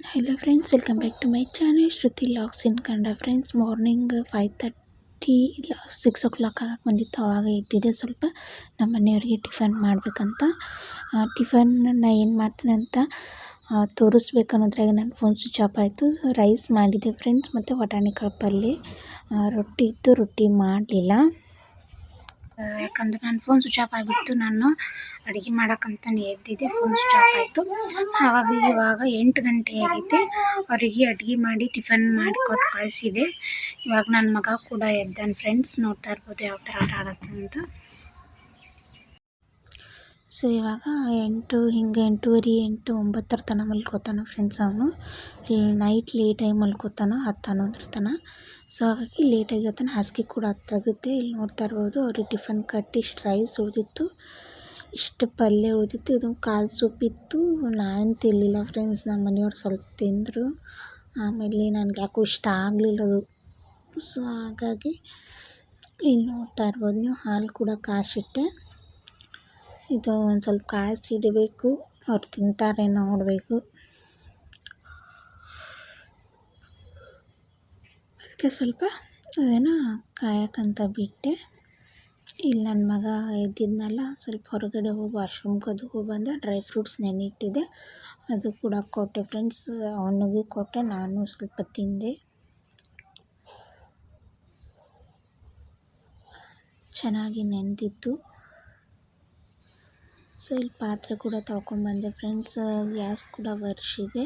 Hello friends welcome back to my channel Shruti logs in Kannada friends morning five thirty ಇಲ್ಲ six o'clock ಆಗಕ್ಕೆ ಬಂದಿತ್ತು ಆವಾಗ ಎದ್ದಿದೆ ಸ್ವಲ್ಪ. ನಮ್ಮ ಮನೆಯವ್ರಿಗೆ ಟಿಫನ್ ಮಾಡಬೇಕಂತ. ಟಿಫನ್ನ ಏನು ಮಾಡ್ತೀನಿ ಅಂತ ತೋರಿಸ್ಬೇಕು ಅನ್ನೋದ್ರಾಗ ನನ್ನ ಫೋನ್ ಸ್ವಿಚ್ ಆಫ್ ಆಯಿತು. ರೈಸ್ ಮಾಡಿದೆ ಫ್ರೆಂಡ್ಸ್ ಮತ್ತು ಬಟಾಣಿ ಕಾಳು ಪಲ್ಯ ರೊಟ್ಟಿ ಇತ್ತು, ರೊಟ್ಟಿ ಮಾಡಲಿಲ್ಲ. ಯಾಕಂದ್ರೆ ನನ್ನ ಫೋನ್ ಸ್ವಿಚ್ ಆಫ್ ಆಗಿಬಿಟ್ಟು ನಾನು ಅಡುಗೆ ಮಾಡೋಕ್ಕಂತಲೇ ಎದ್ದಿದ್ದೆ ಫೋನ್ ಸ್ವಿಚ್ ಆಫ್ ಆಯಿತು. ಆವಾಗ ಇವಾಗ ಎಂಟು ಗಂಟೆ ಆಗಿದೆ. ಅವರಿಗೆ ಅಡುಗೆ ಮಾಡಿ ಟಿಫನ್ ಮಾಡಿ ಕೊಟ್ಟು ಕಳಿಸಿದೆ. ಇವಾಗ ನನ್ನ ಮಗ ಕೂಡ ಎದ್ದಾನೆ. ಫ್ರೆಂಡ್ಸ್ ನೋಡ್ತಾ ಇರ್ಬೋದು ಯಾವ ಥರ ಆಟ ಆಡತ್ತೆ ಅಂತ. ಸೊ ಇವಾಗ ಎಂಟು, ಹಿಂಗೆ ಎಂಟೂವರೆ ಎಂಟು ಒಂಬತ್ತರ ತನ ಮಲ್ಕೋತಾನೆ ಫ್ರೆಂಡ್ಸ್ ಅವನು. ನೈಟ್ ಲೇಟಾಗಿ ಮಲ್ಕೋತಾನೆ ಹತ್ತು ಹನ್ನೊಂದರ ತನಕ ಸೊ ಹಾಗಾಗಿ ಲೇಟಾಗಿ ಹೋಗ್ತಾನೆ ಹಾಸಿಗೆ ಕೂಡ ಹತ್ತಾಗುತ್ತೆ. ಇಲ್ಲಿ ನೋಡ್ತಾ ಇರ್ಬೋದು, ಅವ್ರಿಗೆ ಟಿಫನ್ ಕಟ್ಟಿ ಇಷ್ಟು ರೈಸ್ ಉಳಿದಿತ್ತು. ಇಷ್ಟು ಪಲ್ಯ ಉಳಿದಿತ್ತು. ಇದು ಕಾಲು ಸೊಪ್ಪಿತ್ತು ನಾನು ತಿನ್ನಲಿಲ್ಲ ಫ್ರೆಂಡ್ಸ್ ನಮ್ಮ ಮನೆಯವ್ರು ಸ್ವಲ್ಪ ತಿಂದರು. ಆಮೇಲೆ ನನಗೆ ಯಾಕೋ ಇಷ್ಟ ಆಗಲಿಲ್ಲ ಅದು. ಸೊ ಹಾಗಾಗಿ ಇಲ್ಲಿ ನೋಡ್ತಾ ಇರ್ಬೋದು, ನೀವು ಹಾಲು ಕೂಡ ಕಾಯಿಸಿಟ್ಟೆ ಇದು ಒಂದು ಸ್ವಲ್ಪ ಕಾಯಿಸಿ ಇಡಬೇಕು. ಅವ್ರು ತಿಂತಾರೆ ನೋಡಬೇಕು. ಅದಕ್ಕೆ ಸ್ವಲ್ಪ ಅದೇನೋ ಕಾಯಕ್ಕಂತ ಬಿಟ್ಟೆ. ಇಲ್ಲಿ ನನ್ನ ಮಗ ಎದ್ದಿದ್ನಲ್ಲ, ಸ್ವಲ್ಪ ಹೊರಗಡೆ ಹೋಗಿ ವಾಶ್ರೂಮ್ಗೆ ಅದು ಹೋಗಿ ಬಂದ, ಡ್ರೈ ಫ್ರೂಟ್ಸ್ ನೆನಿಟ್ಟಿದ್ದೆ ಅದು ಕೂಡ ಕೊಟ್ಟೆ ಫ್ರೆಂಡ್ಸ್, ಅವನಿಗೂ ಕೊಟ್ಟೆ, ನಾನು ಸ್ವಲ್ಪ ತಿಂದೆ. ಚೆನ್ನಾಗಿ ನೆಂದಿತ್ತು ಸೊ ಇಲ್ಲಿ ಪಾತ್ರೆ ಕೂಡ ತೊಳ್ಕೊಂಡ್ಬಂದೆ ಫ್ರೆಂಡ್ಸ್ ಗ್ಯಾಸ್ ಕೂಡ ಒರೆಸಿದೆ.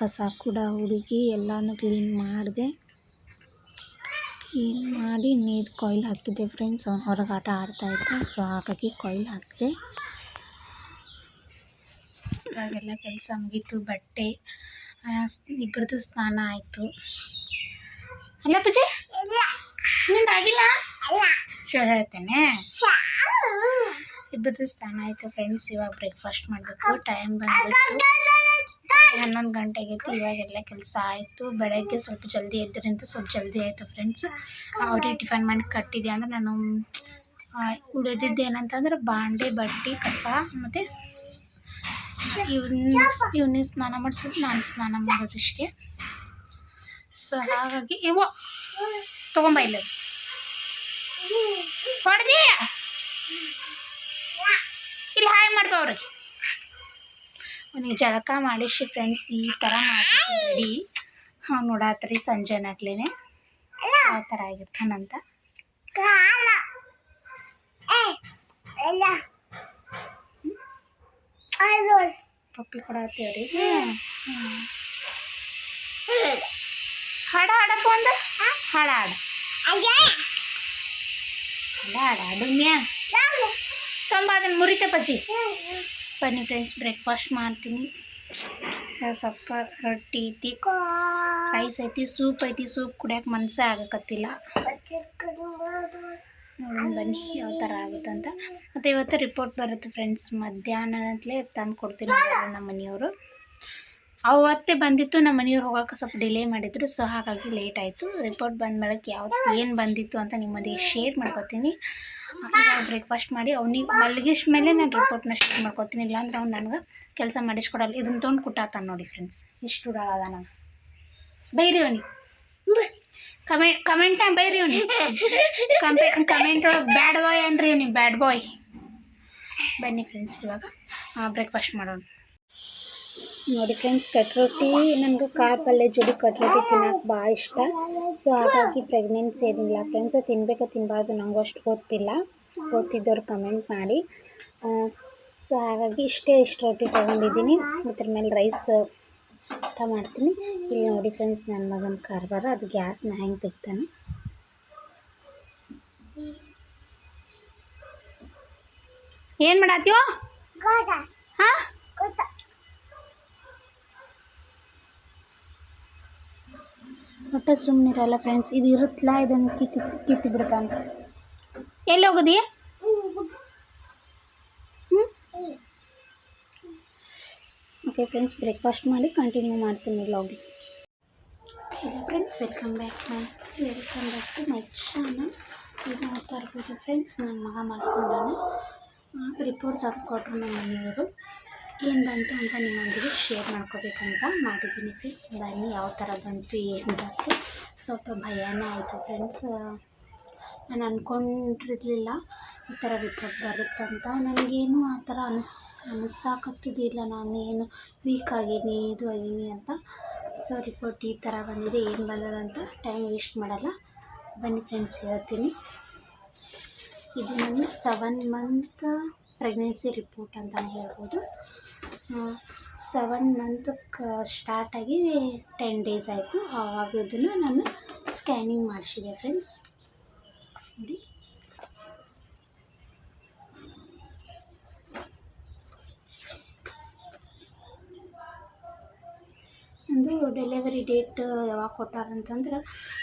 ಕಸ ಕೂಡ ಹುಡುಗಿ ಎಲ್ಲನೂ ಕ್ಲೀನ್ ಮಾಡಿದೆ. ಕ್ಲೀನ್ ಮಾಡಿ ನೀರು ಕಾಯಿಲ್ ಹಾಕಿದ್ದೆ ಫ್ರೆಂಡ್ಸ್ ಅವ್ನು ಹೊರಗೆ ಆಟ ಆಡ್ತಾಯಿದ್ದ ಸೊ ಹಾಗಾಗಿ ಕಾಯಿಲ್ ಹಾಕಿದೆ. ಇವಾಗೆಲ್ಲ ಕೆಲಸ ಮುಗೀತು ಬಟ್ಟೆ ಇಬ್ಬರದು ಸ್ನಾನ ಆಯಿತು. ಅಲ್ಲ ಪೂಜೆ? ನಿಂದು ಆಗಿಲ್ಲ ಹೇಳ್ತೇನೆ. ಇಬ್ಬರದು ಸ್ನಾನ ಆಯಿತು ಫ್ರೆಂಡ್ಸ್ ಇವಾಗ ಬ್ರೇಕ್ಫಾಸ್ಟ್ ಮಾಡಬೇಕು ಟೈಮ್ ಬಂದ್ಬಿಟ್ಟು ಹನ್ನೊಂದು ಗಂಟೆ ಆಗೈತಿ ಇವಾಗೆಲ್ಲ ಕೆಲಸ ಆಯಿತು. ಬೆಳಗ್ಗೆ ಸ್ವಲ್ಪ ಜಲ್ದಿ ಎದ್ದರಿಂದ ಸ್ವಲ್ಪ ಜಲ್ದಿ ಆಯಿತು ಫ್ರೆಂಡ್ಸ್ ಅವ್ರಿಗೆ ಟಿಫನ್ ಮಾಡಿ ಕಟ್ಟಿದೆ ಅಂದ್ರೆ ನಾನು ಉಳಿದಿದ್ದು ಏನಂತಂದ್ರೆ ಬಾಂಡೆ, ಬಟ್ಟೆ, ಕಸ ಮತ್ತು ಇವ್ನ ಇವ್ನಿಗೆ ಸ್ನಾನ ಮಾಡಿಸೋದು ನಾನು ಸ್ನಾನ ಮಾಡೋದು ಇಷ್ಟೇ. ಸೊ ಹಾಗಾಗಿ ಇವ ತೊಗೊಂಬ ಇಲ್ಲ. ಇಲ್ಲಿ ಹಾಯ್ ಮಾಡ್ಬವ್ರಿ ಅವನಿಗೆ ಜಳಕ ಮಾಡಿಸಿ ಫ್ರೆಂಡ್ಸ್ ಈ ಥರ ಮಾಡಿ ಅವ್ನು ನೋಡಾತ್ರಿ ಸಂಜೆ ನಟ್ಲೇನೆ. ಯಾವ ಥರ ಆಗಿರ್ತಾನಂತ ಪಪ್ಪಿ ಕೊಡತ್ತೀವ್ರಿ ಹಾಡ ಹಾಡಪ್ಪ ಒಂದು ಹಾಡ ಹಾಡ. ಹಾಡ ಹಾಡು ಮ್ಯಾ. ತುಂಬ ಅದನ್ನು ಮುರಿತೆ ಪಚ್ಚಿ ಬನ್ನಿ ಫ್ರೆಂಡ್ಸ್ ಬ್ರೇಕ್ಫಾಸ್ಟ್ ಮಾಡ್ತೀನಿ. ಸ್ವಲ್ಪ ರೊಟ್ಟಿ ಐತಿ ರೈಸ್ ಐತಿ, ಸೂಪ್ ಐತಿ, ಸೂಪ್ ಕುಡಿಯೋಕೆ ಮನಸ್ಸೇ ಆಗಕತ್ತಿಲ್ಲ. ನೋಡೋಣ ಬನ್ನಿ ಯಾವ ಥರ ಆಗುತ್ತೆ ಅಂತ. ಮತ್ತು ಇವತ್ತು ರಿಪೋರ್ಟ್ ಬರುತ್ತೆ ಫ್ರೆಂಡ್ಸ್ ಮಧ್ಯಾಹ್ನದಲ್ಲೇ ತಂದು ಕೊಡ್ತೀನಿ ನಮ್ಮ ಮನೆಯವರು. ಅವತ್ತೇ ಬಂದಿತ್ತು, ನಮ್ಮ ಮನೆಯವ್ರು ಹೋಗೋಕೆ ಸ್ವಲ್ಪ ಡಿಲೇ ಮಾಡಿದ್ರು, ಸೊ ಹಾಗಾಗಿ ಲೇಟ್ ಆಯಿತು. ರಿಪೋರ್ಟ್ ಬಂದ ಮೇಲೆ ಯಾವ್ದು ಏನು ಬಂದಿತ್ತು ಅಂತ ನಿಮ್ಮೊಂದಿಗೆ ಶೇರ್ ಮಾಡ್ಕೊತೀನಿ. ಬ್ರೇಕ್ಫಾಸ್ಟ್ ಮಾಡಿ ಅವ್ನಿಗೆ ಮಲಗಿಸ್ ಮೇಲೆ ನಾನು ರಿಪೋರ್ಟ್ನ ಶೂಟ್ ಮಾಡ್ಕೊತೀನಿ. ಇಲ್ಲಾಂದ್ರೆ ಅವ್ನು ನನಗೆ ಕೆಲಸ ಮಾಡಿಸ್ಕೊಡಲ್ಲ. ಇದನ್ನ ತೊಗೊಂಡು ಕುಟ್ಟಾತಾನ ನೋಡಿ ಫ್ರೆಂಡ್ಸ್ ಇಷ್ಟು ಉಡಾಳದ ನಾನು ಬೈರಿ ಅವನಿಗೆ. ಕಮೆಂಟ್ ಕಮೆಂಟ್ನ ಬೈರಿ ಅವನಿ ಕಮೆಂಟ್ ಕಮೆಂಟ್ ಒಳಗೆ ಬ್ಯಾಡ್ ಬಾಯ್ ಅಂದ್ರಿ ಇವ್ನಿಗೆ ಬ್ಯಾಡ್ ಬಾಯ್ ಬನ್ನಿ ಫ್ರೆಂಡ್ಸ್ ಇವಾಗ ಬ್ರೇಕ್ಫಾಸ್ಟ್ ಮಾಡೋಣ. ನೋಡಿ ಫ್ರೆಂಡ್ಸ್ ಕಟ್ರೊಟ್ಟಿ ನನಗೆ ಕಾಳು ಪಲ್ಯ ಜೋಡಿ ಕಟ್ರೊಟ್ಟಿ ತಿನ್ನೋಕೆ ಭಾಳ ಇಷ್ಟ. ಸೊ ಹಾಗಾಗಿ ಪ್ರೆಗ್ನೆನ್ಸಿ ಏನಿಲ್ಲ ಫ್ರೆಂಡ್ಸ್ ತಿನ್ಬೇಕಾ ತಿನ್ನಬಾರ್ದು ನನಗೂ ಅಷ್ಟು ಗೊತ್ತಿಲ್ಲ. ಗೊತ್ತಿದ್ದವ್ರು ಕಮೆಂಟ್ ಮಾಡಿ. ಸೊ ಹಾಗಾಗಿ ಇಷ್ಟೇ ಇಷ್ಟು ರೊಟ್ಟಿ ತೊಗೊಂಡಿದ್ದೀನಿ. ಇದ್ರ ಮೇಲೆ ರೈಸ್ ಊಟ ಮಾಡ್ತೀನಿ. ಇಲ್ಲಿ ನೋಡಿ ಫ್ರೆಂಡ್ಸ್ ನನ್ನ ಮಗನ ಕಾರ್ಬಾರ ಅದು ಗ್ಯಾಸ್ನ ಹೆಂಗೆ ತೆಗ್ತಾನೆ. ಏನು ಮಾಡತ್ತೀವೋ ಹಾಂ? ಒಟ್ಟು ಸುಮ್ಮನಿರಲ್ಲ ಫ್ರೆಂಡ್ಸ್ ಇದು ಇರುತ್ತಲ್ಲ ಇದನ್ನು ಕಿತ್ತಿ ಕಿತ್ತಿ ಬಿಡ್ತಾನೆ ಎಲ್ಲಿ ಹೋಗೋದಿ ಓಕೆ ಫ್ರೆಂಡ್ಸ್ ಬ್ರೇಕ್ಫಾಸ್ಟ್ ಮಾಡಿ ಕಂಟಿನ್ಯೂ ಮಾಡ್ತೀನಿ ಲಾಗಿ hello friends welcome back my welcome back to my channel ಈಗ ನೋಡ್ತಾ ಇರ್ಬೋದು ಫ್ರೆಂಡ್ಸ್ ನನ್ನ ಮಗ ಮಲ್ಕೊಂಡಾನೆ ರಿಪೋರ್ಟ್ ತಂದು ಕೊಟ್ಟರು ನಮ್ಮ ಮನೆಯವರು ಏನು ಬಂತು ಅಂತ ನಿಮ್ಮೊಂದಿಗೆ ಶೇರ್ ಮಾಡ್ಕೋಬೇಕಂತ ಮಾಡಿದ್ದೀನಿ ಫ್ರೆಂಡ್ಸ್ ಬನ್ನಿ ಯಾವ ಥರ ಬಂತು ಏನು ಬಂತು. ಸ್ವಲ್ಪ ಭಯನೇ ಆಯಿತು ಫ್ರೆಂಡ್ಸ್ ನಾನು ಅಂದ್ಕೊಂಡಿರಲಿಲ್ಲ ಈ ಥರ ರಿಪೋರ್ಟ್ ಬರುತ್ತಂತ ನನಗೇನು ಆ ಥರ ಅನಿಸ್, ಅನಿಸಾಕತ್ತಿದ್ದಿಲ್ಲ. ನಾನೇನು ವೀಕ್ ಆಗೀನಿ ಇದು ಆಗೀನಿ ಅಂತ. ಸೊ ರಿಪೋರ್ಟ್ ಈ ಥರ ಬಂದಿದೆ, ಏನು ಬಂದದಂತ ಟೈಮ್ ವೇಸ್ಟ್ ಮಾಡಲ್ಲ. ಬನ್ನಿ ಫ್ರೆಂಡ್ಸ್ ಹೇಳ್ತೀನಿ. ಇದು ನನ್ನ ಸೆವೆನ್ ಮಂತ್ ಪ್ರೆಗ್ನೆನ್ಸಿ ರಿಪೋರ್ಟ್ ಅಂತಲೇ ಹೇಳ್ಬೋದು. ಸೆವೆನ್ ಮಂತ್ ಸ್ಟಾರ್ಟಾಗಿ ಟೆನ್ ಡೇಸ್ ಆಯಿತು. ಆವಾಗ ಇದನ್ನು ನಾನು ಸ್ಕ್ಯಾನಿಂಗ್ ಮಾಡಿಸಿದೆ ಫ್ರೆಂಡ್ಸ್ ನೋಡಿ. ನಂದು ಡೆಲಿವರಿ ಡೇಟ್ ಯಾವಾಗ ಕೊಟ್ಟಾರಂತಂದ್ರೆ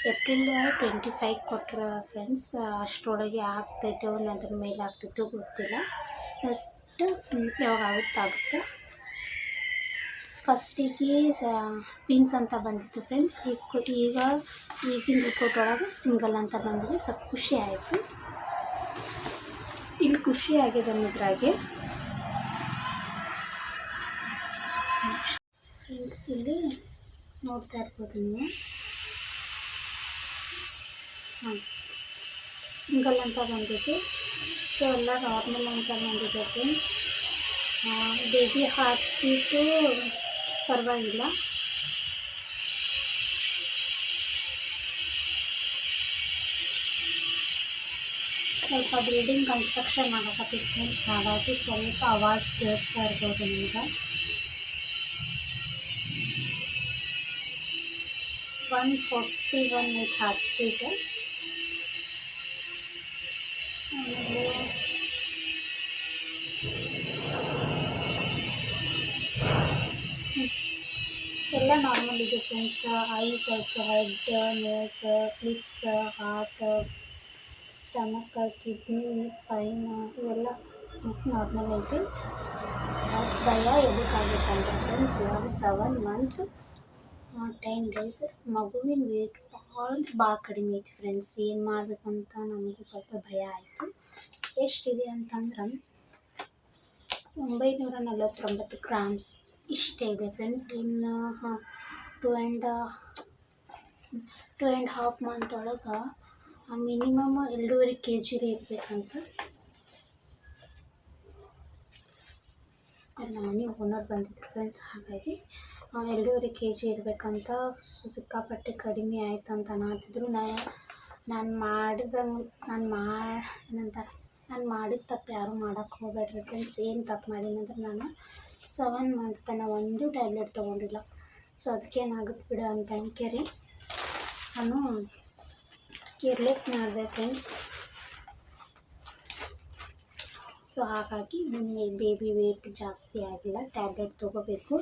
ಏಪ್ರಿಲ್ ಟ್ವೆಂಟಿ ಫೈವ್ ಕೊಟ್ಟರು ಫ್ರೆಂಡ್ಸ್ ಅಷ್ಟರೊಳಗೆ ಆಗ್ತೈತೋ ಅದ್ರ ಮೇಲೆ ಆಗ್ತೈತೋ ಗೊತ್ತಿಲ್ಲ. ಬಟ್ ಯಾವಾಗ ಆಗುತ್ತಾಗುತ್ತೆ? ಆಗುತ್ತೆ ಫಸ್ಟಿಗೆ ಪಿನ್ಸ್ ಅಂತ ಬಂದಿತ್ತು ಫ್ರೆಂಡ್ಸ್ ಈಗ ಈಗ, ಈಗಿನ ರಿಪೋರ್ಟ್ ಒಳಗೆ ಸಿಂಗಲ್ ಅಂತ ಬಂದಿದೆ. ಸ್ವಲ್ಪ ಖುಷಿ ಆಯಿತು. ಇಲ್ಲಿ ಖುಷಿ ಆಗಿದೆ ಅನ್ನೋದ್ರಾಗೆ. ಫ್ರೆಂಡ್ಸ್ ಇಲ್ಲಿ ನೋಡ್ತಾ ಇರ್ಬೋದು ನೀವು. ಹಾಂ. ಸಿಂಗಲ್ ಅಂತ ಬಂದಿದೆ ಸೊ ಎಲ್ಲ ನಾರ್ಮಲ್ ಅಂತ ಬಂದಿದೆ ಫ್ರೆಂಡ್ಸ್ ಬೇಬಿ ಹಾರ್ಟ್ ಬೀಟು ಪರವಾಗಿಲ್ಲ ಸ್ವಲ್ಪ ಬಿಲ್ಡಿಂಗ್ ಕನ್ಸ್ಟ್ರಕ್ಷನ್ ಮಾಡಕತ್ತಿತ್ತು ಫ್ರೆಂಡ್ಸ್ ಹಾಗಾಗಿ ಸ್ವಲ್ಪ ಅವಾಜ್ ಕೇಳಿಸ್ತಾ ಇರ್ಬೋದು ನಿಮ್ಗೆ one forty one eight heart ಎಲ್ಲ ನಾರ್ಮಲ್ ಇದೆ ಫ್ರೆಂಡ್ಸ್ ಐಸ್ ಆಯಿತು head nose clips heart stomach kidney spine ಇವೆಲ್ಲ ನಾರ್ಮಲ್ ಐತಿ. ಭಯ ಎದಕ್ಕಾಗುತ್ತಂತ ಫ್ರೆಂಡ್ಸ್ ಇವಾಗ ಸೆವೆನ್ ಮಂತ್ ಟೆನ್ ಡೇಸ್ ಮಗುವಿನ ವೇಟ್ ಭಾಳ ಭಾಳ ಕಡಿಮೆ ಐತಿ ಫ್ರೆಂಡ್ಸ್ ಏನು ಮಾಡಬೇಕಂತ ನಮಗೂ ಸ್ವಲ್ಪ ಭಯ ಆಯಿತು. ಎಷ್ಟಿದೆ ಅಂತಂದ್ರೆ ಒಂಬೈನೂರ ನಲವತ್ತೊಂಬತ್ತು ಗ್ರಾಮ್ಸ್ ಇಷ್ಟೇ ಇದೆ ಫ್ರೆಂಡ್ಸ್ ಇನ್ನು, ಹಾಂ two and two and half month ಒಳಗೆ ಮಿನಿಮಮ್ ಎರಡೂವರೆ ಕೆ ಜಿಲಿ ಇರಬೇಕಂತ. ನಮ್ಮ ಮನೆ ಓನರ್ ಬಂದಿದ್ರು ಫ್ರೆಂಡ್ಸ್ ಹಾಗಾಗಿ ಎರಡೂವರೆ ಕೆ ಜಿ ಇರಬೇಕಂತ ಸಿಕ್ಕಾಪಟ್ಟೆ ಕಡಿಮೆ ಆಯ್ತು ಅಂತ ಅನ್ನತಿದ್ರು ನಾನು ನಾನು ಮಾಡಿದ, ನಾನು ಮಾ ಏನಂತಾರೆ ನಾನು ಮಾಡಿದ ತಪ್ಪು ಯಾರೂ ಮಾಡೋಕ್ಕೆ ಹೋಗ್ಬೇಡ್ರಿ ಫ್ರೆಂಡ್ಸ್ ಏನು ತಪ್ಪು ಮಾಡೀನಿ ಅಂದ್ರೆ ನಾನು ಸೆವೆನ್ ಮಂತ್ ತನಕ ಒಂದು ಟ್ಯಾಬ್ಲೆಟ್ ತೊಗೊಂಡಿಲ್ಲ. ಸೊ ಅದಕ್ಕೇನಾಗುತ್ತೆ ಬಿಡು ಅಂತ ಅಂಕೇರಿ ನಾನು ಕೇರ್ಲೆಸ್ ಮಾಡಿದೆ ಫ್ರೆಂಡ್ಸ್ ಸೊ ಹಾಗಾಗಿ ನನಗೆ ಬೇಬಿ ವೇಟ್ ಜಾಸ್ತಿ ಆಗಿಲ್ಲ ಟ್ಯಾಬ್ಲೆಟ್ ತೊಗೋಬೇಕು.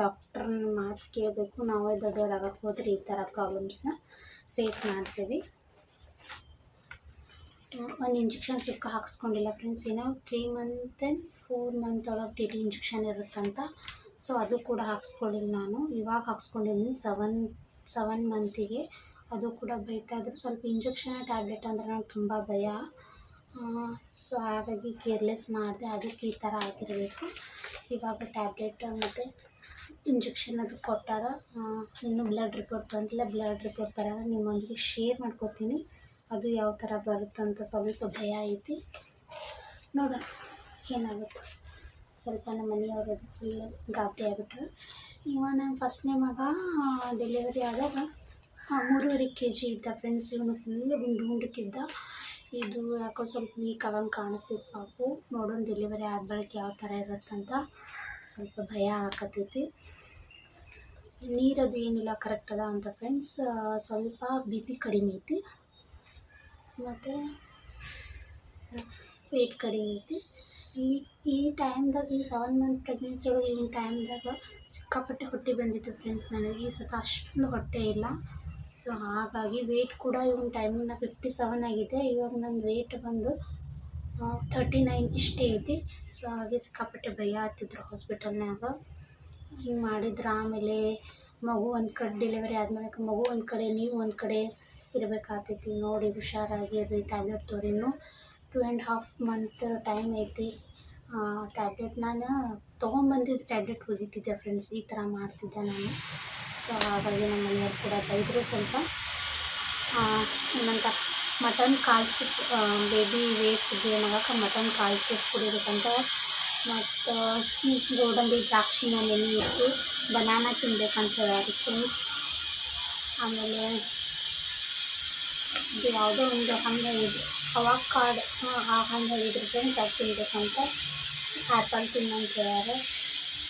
ಡಾಕ್ಟ್ರನ್ನ ಮಾತು ಕೇಳಬೇಕು. ನಾವೇ ದೊಡ್ಡವರಾಗಕ್ಕೆ ಹೋದ್ರೆ ಈ ಥರ ಪ್ರಾಬ್ಲಮ್ಸ್ನ ಫೇಸ್ ಮಾಡ್ತೀವಿ. ಒಂದು ಇಂಜೆಕ್ಷನ್ ಸುಕ್ಕ ಹಾಕ್ಸ್ಕೊಂಡಿಲ್ಲ ಫ್ರೆಂಡ್ಸ್ ಏನೋ three month and four month ಒಳಗೆ ಟಿ ಇಂಜೆಕ್ಷನ್ ಇರುತ್ತಂತ. ಸೊ ಅದು ಕೂಡ ಹಾಕ್ಸ್ಕೊಳ್ಳಿಲ್ಲ ನಾನು. ಇವಾಗ ಹಾಕ್ಸ್ಕೊಂಡಿದ್ದೀನಿ ಸೆವೆನ್ ಸೆವೆನ್ ಮಂತಿಗೆ ಅದು ಕೂಡ ಬೈತಾ ಇದ್ರು. ಸ್ವಲ್ಪ ಇಂಜೆಕ್ಷನ್ ಟ್ಯಾಬ್ಲೆಟ್ ಅಂದರೆ ನಂಗೆ ತುಂಬ ಭಯ. ಸೊ ಹಾಗಾಗಿ ಕೇರ್ಲೆಸ್ ಮಾಡಿದೆ. ಅದಕ್ಕೆ ಈ ಥರ ಆಗಿರಬೇಕು. ಇವಾಗ ಟ್ಯಾಬ್ಲೆಟ್ ಮತ್ತು ಇಂಜೆಕ್ಷನ್ ಅದು ಕೊಟ್ಟಾರ. ಇನ್ನು ಇನ್ನೂ ಬ್ಲಡ್ ರಿಪೋರ್ಟ್ ಬಂದಿಲ್ಲ. ಬ್ಲಡ್ ರಿಪೋರ್ಟ್ ಬರೋಣ ನಿಮ್ಮೊಂದಿಗೆ ಶೇರ್ ಮಾಡ್ಕೋತೀನಿ. ಅದು ಯಾವ ಥರ ಬರುತ್ತಂತ ಸ್ವಲ್ಪ ಭಯ ಐತಿ. ನೋಡೋಣ ಏನಾಗುತ್ತೆ? ಸ್ವಲ್ಪ ನಮ್ಮ ಮನೆಯವರು ಅದು ಫುಲ್ ಗಾಬರಿ ಆಗಿಬಿಟ್ರು. ಇವ ನನ್ನ ಫಸ್ಟ್ನೇ ಮಗ ಡೆಲಿವರಿ ಆದಾಗ ಮೂರುವರೆ ಕೆ ಜಿ ಇದ್ದ ಫ್ರೆಂಡ್ಸ್ ಇವನು ಫುಲ್ ಗುಂಡು ಗುಂಡಕ್ಕಿದ್ದ. ಇದು ಯಾಕೋ ಸ್ವಲ್ಪ ವೀಕ್ ಆಗಂಗೆ ಕಾಣಿಸ್ತಿತ್ತು ಪಾಪು. ನೋಡೋಣ ಡೆಲಿವರಿ ಆದ ಬಳಿಕ ಯಾವ ಥರ ಇರುತ್ತಂತ ಸ್ವಲ್ಪ ಭಯ ಆಕತ್ತೈತಿ ನೀರದು ಏನಿಲ್ಲ ಕರೆಕ್ಟ್ ಅದ ಅಂತ ಫ್ರೆಂಡ್ಸ್ ಸ್ವಲ್ಪ ಬಿ ಪಿ ಕಡಿಮೆ ಐತಿ. ಮತ್ತು ವೇಟ್ ಕಡಿಮೆ ಐತಿ. ಈ ಈ ಟೈಮ್ದಾಗ ಈ ಸೆವೆನ್ ಮಂತ್ ಪ್ರೆಗ್ನೆನ್ಸಿ ಒಳಗೆ, ಈ ಟೈಮ್ದಾಗ ಸಿಕ್ಕಾಪಟ್ಟೆ ಹೊಟ್ಟೆ ಬಂದಿತ್ತು ಫ್ರೆಂಡ್ಸ್ ನನಗೆ. ಈ ಸತ ಅಷ್ಟೊಂದು ಹೊಟ್ಟೆ ಇಲ್ಲ. ಸೊ ಹಾಗಾಗಿ ವೇಟ್ ಕೂಡ ಇವನ್ ಟೈಮಿನ ಫಿಫ್ಟಿ ಸೆವೆನ್ ಆಗಿದೆ. ಇವಾಗ ನನ್ನ ವೇಟ್ ಬಂದು ಥರ್ಟಿ ನೈನ್ ಇಷ್ಟೇ ಐತಿ. ಸೊ ಹಾಗೆ ಸಿಕ್ಕಾಪಟ್ಟೆ ಭಯ ಆಗ್ತಿದ್ರು ಹಾಸ್ಪಿಟಲ್ನಾಗ ಹಿಂಗೆ ಮಾಡಿದ್ರು ಆಮೇಲೆ ಮಗು ಒಂದು ಕಡೆ ಡೆಲಿವರಿ ಆದಮೇಲೆ ಮಗು ಒಂದು ಕಡೆ, ನೀವು ಒಂದು ಕಡೆ ಇರಬೇಕಾಗ್ತೈತಿ. ನೋಡಿ, ಹುಷಾರಾಗಿ ಈ tablet ತೊಗೊರಿನು two and half month time ಐತಿ. ಟ್ಯಾಬ್ಲೆಟ್ ನಾನು ತೊಗೊಂಬಂದಿದ್ದು ಟ್ಯಾಬ್ಲೆಟ್ ಕುಡಿತಿದ್ದೆ ಫ್ರೆಂಡ್ಸ್ ಈ ಥರ ಮಾಡ್ತಿದ್ದೆ ನಾನು. ಸೊ ಹಾಗಾಗಿ ನಮ್ಮ ಮನೆಯವ್ರು ಕೂಡ ಬೈದರು ಸ್ವಲ್ಪ. ಏನಂತ ಮಟನ್ ಕಾಲು soup baby weight gain mutton ಕಾಲು ಸೂಪ್ ಕುಡಿಬೇಕಂತ. ಮತ್ತು, ಗೋಡಂಬಿ ದ್ರಾಕ್ಷಿನ ನೆನೆ ಇಟ್ಟು ಬನಾನಾ ತಿನ್ಬೇಕಂತ ಹೇಳಿ ಫ್ರೆಂಡ್ಸ್ ಆಮೇಲೆ ಇದು ಯಾವುದೋ ಒಂದು ಹಂಗೆ ಇದು ಅವಾಗ ಕಾರ್ಡ್ ಹಂಗೆ ಹೇಳಿದ್ರು ಫ್ರೆಂಡ್ಸ್ ಅದು ತಿನ್ಬೇಕಂತ ಆ್ಯಪಲ್ ತಿನ್ನಂತ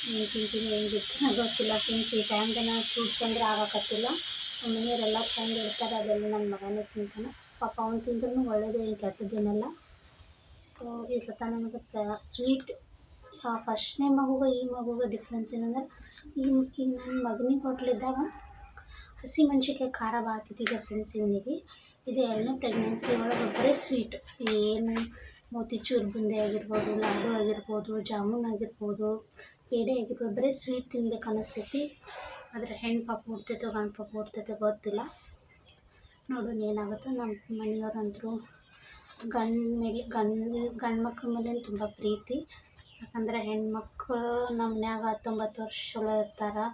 ಏನು ತಿಂತೀನಿ ಏನು ಬಿಡ್ತೀನಿ ಗೊತ್ತಿಲ್ಲ. ಫ್ರೆಂಡ್ಸ್ ಈ ಟೈಮ್ಗೆ ನಾನು ಫ್ರೂಟ್ಸ್ ಅಂದರೆ ಆಗಕತ್ತಿಲ್ಲ. ನಮ್ಮ ಮನೆಯವರೆಲ್ಲ ತಂದು ಇಡ್ತಾರೆ ಅದೆಲ್ಲ ನನ್ನ ಮಗನೇ ತಿಂತಾನೆ. ಪಾಪ ಅವ್ನು ತಿಂದ್ರೂ ಒಳ್ಳೇದು ಏನು ಕೆಟ್ಟದ್ದೇನಲ್ಲ ಸೊ ಈ ಸತ ನನಗೆ ಸ್ವೀಟ್ ಫಸ್ಟ್ನೇ ಮಗುಗೆ, ಈ ಮಗುಗೆ ಡಿಫ್ರೆನ್ಸ್ ಏನಂದ್ರೆ, ಈ ಈ ನನ್ನ ಮಗನಿಗೆ ಹೋಟ್ಲಿದ್ದಾಗ ಹಸಿ ಮೆಣ್ಸಿನ್ಕಾಯಿ ಖಾರ ತಿಂತಿದ್ದೆ ಫ್ರೆಂಡ್ಸ್ ಇವನಿಗೆ. ಇದು ಎರಡನೇ ಪ್ರೆಗ್ನೆನ್ಸಿ ಒಳಗೆ ಬರೀ ಸ್ವೀಟ್ ಏನು ಮೋತಿಚೂರ್ ಬುಂದಿ ಆಗಿರ್ಬೋದು, ಲಾಡು ಆಗಿರ್ಬೋದು, ಜಾಮೂನ್ ಆಗಿರ್ಬೋದು, ಪೇಡೆ ಆಗಿರ್ಬೋದು ಬರೀ ಸ್ವೀಟ್ ತಿನ್ಬೇಕು ಅನ್ನಿಸ್ತೈತಿ ಆದರೆ ಹೆಣ್ಣು ಪಾಪ ಹುಡ್ತೈತೋ, ಗಂಡು ಪಾಪ ಹುಡ್ತೈತೋ ಗೊತ್ತಿಲ್ಲ. ನೋಡೋಣ ಏನಾಗುತ್ತೋ. ನಮ್ಮ ಮನೆಯವ್ರಂತರೂ ಗಂಡ ಮೇಲೆ, ಗಂಡು ಗಂಡು ಮಕ್ಳ ಮೇಲೆ ತುಂಬ ಪ್ರೀತಿ. ಯಾಕಂದರೆ ಹೆಣ್ಮಕ್ಳು ನಮ್ಮ ಮನ್ಯಾಗ ಹತ್ತೊಂಬತ್ತು ವರ್ಷ ಚಲೋ ಇರ್ತಾರೆ.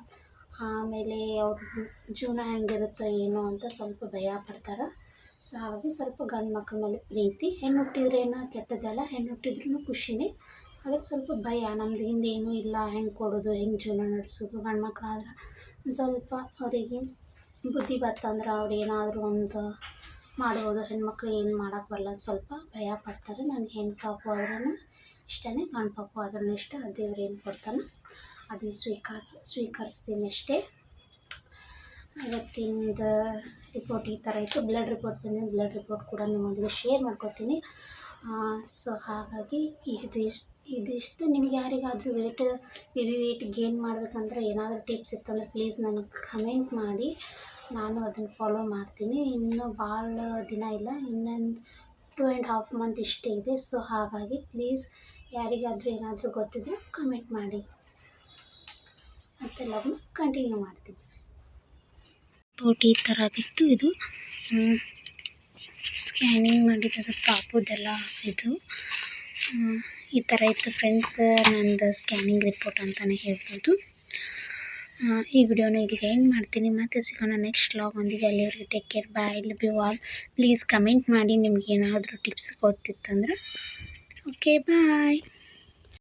ಆಮೇಲೆ ಅವ್ರ ಜೀವನ ಹೆಂಗಿರುತ್ತೋ ಏನೋ ಅಂತ ಸ್ವಲ್ಪ ಭಯ ಪಡ್ತಾರೆ. ಸೊ ಹಾಗಾಗಿ ಸ್ವಲ್ಪ ಗಂಡು ಮಕ್ಕಳ ಮೇಲೆ ಪ್ರೀತಿ, ಹೆಣ್ಣು ಹುಟ್ಟಿದ್ರೆ ಏನೋ ಕೆಟ್ಟದ್ದಲ್ಲ ಹೆಣ್ಣು ಹುಟ್ಟಿದ್ರೂ ಖುಷಿನೇ. ಅದಕ್ಕೆ ಸ್ವಲ್ಪ ಭಯ, ನಮ್ದು ಹಿಂದೆ ಏನೂ ಇಲ್ಲ, ಹೆಂಗೆ ಕೊಡೋದು, ಹೆಂಗೆ ಜೀವನ ನಡೆಸೋದು, ಗಂಡು ಮಕ್ಕಳಾದ್ರೆ ಸ್ವಲ್ಪ ಅವರಿಗೆ ಬುದ್ಧಿ ಬತ್ತಂದ್ರೆ ಅವ್ರು ಏನಾದರೂ ಒಂದು ಮಾಡ್ಬೋದು ಹೆಣ್ಮಕ್ಳು ಏನು ಮಾಡೋಕ್ಕೆ ಬರಲ್ಲ ಸ್ವಲ್ಪ ಭಯ ಪಡ್ತಾರೆ. ನನಗೆ ಹೆಣ್ಣು ಪಾಪು ಆದ್ರೂ ಇಷ್ಟನೇ, ಗಂಡು ಪಾಪು ಆದ್ರೂ ಇಷ್ಟ ದೇವ್ರು ಏನು ಕೊಡ್ತಾನೆ, ಅದನ್ನು ಸ್ವೀಕಾರ ಸ್ವೀಕರಿಸ್ತೀನಿ ಅಷ್ಟೇ ಇವತ್ತಿಂದ ರಿಪೋರ್ಟ್ ಈ ಥರ ಇತ್ತು. ಬ್ಲಡ್ ರಿಪೋರ್ಟ್ ಬಂದಿದೆ ಬ್ಲಡ್ ರಿಪೋರ್ಟ್ ಕೂಡ ನಿಮ್ಮೊಂದಿಗೆ ಶೇರ್ ಮಾಡ್ಕೊತೀನಿ. ಸೊ ಹಾಗಾಗಿ ಇದು ಇಷ್ಟು, ಇದಿಷ್ಟು ನಿಮ್ಗೆ ಯಾರಿಗಾದರೂ ವೇಟ್ ಹೆವಿ ವೇಟ್ ಗೇನ್ ಮಾಡಬೇಕಂದ್ರೆ ಏನಾದರೂ ಟಿಪ್ಸ್ ಇತ್ತಂದ್ರೆ ಪ್ಲೀಸ್ ನನಗೆ ಕಮೆಂಟ್ ಮಾಡಿ. ನಾನು ಅದನ್ನು ಫಾಲೋ ಮಾಡ್ತೀನಿ. ಇನ್ನೂ ಭಾಳ ದಿನ ಇಲ್ಲ, ಇನ್ನೊಂದು ಟು ಆ್ಯಂಡ್ ಹಾಫ್ ಮಂತ್ ಇಷ್ಟೇ ಇದೆ. ಸೊ ಹಾಗಾಗಿ ಪ್ಲೀಸ್ ಯಾರಿಗಾದರೂ ಏನಾದರೂ ಗೊತ್ತಿದ್ರೆ ಕಮೆಂಟ್ ಮಾಡಿ. ಮತ್ತೆಲ್ಲವೂ ಕಂಟಿನ್ಯೂ ಮಾಡ್ತೀನಿ. ಈ ಥರ ಬಿತ್ತು ಇದು ಸ್ಕ್ಯಾನಿಂಗ್ ಮಾಡಿದಾಗ ಪಾಪುದೆಲ್ಲ ಇದು. ಈ ಥರ ಇತ್ತು ಫ್ರೆಂಡ್ಸ್ ನಂದು ಸ್ಕ್ಯಾನಿಂಗ್ ರಿಪೋರ್ಟ್ ಅಂತಲೇ ಹೇಳ್ಬೋದು. ಈ ವಿಡಿಯೋನ ಇಲ್ಲಿಗೆ ಎಂಡ್ ಮಾಡ್ತೀನಿ. ಮತ್ತೆ ಸಿಗೋಣ ನೆಕ್ಸ್ಟ್ ಲಾಗ್ ಒಂದಿಗೆ. ಅಲ್ಲಿವರೆಗೆ take care bye love you all please comment ಮಾಡಿ ನಿಮ್ಗೆ ಏನಾದರೂ ಟಿಪ್ಸ್ ಗೊತ್ತಿತ್ತಂದ್ರೆ. Okay bye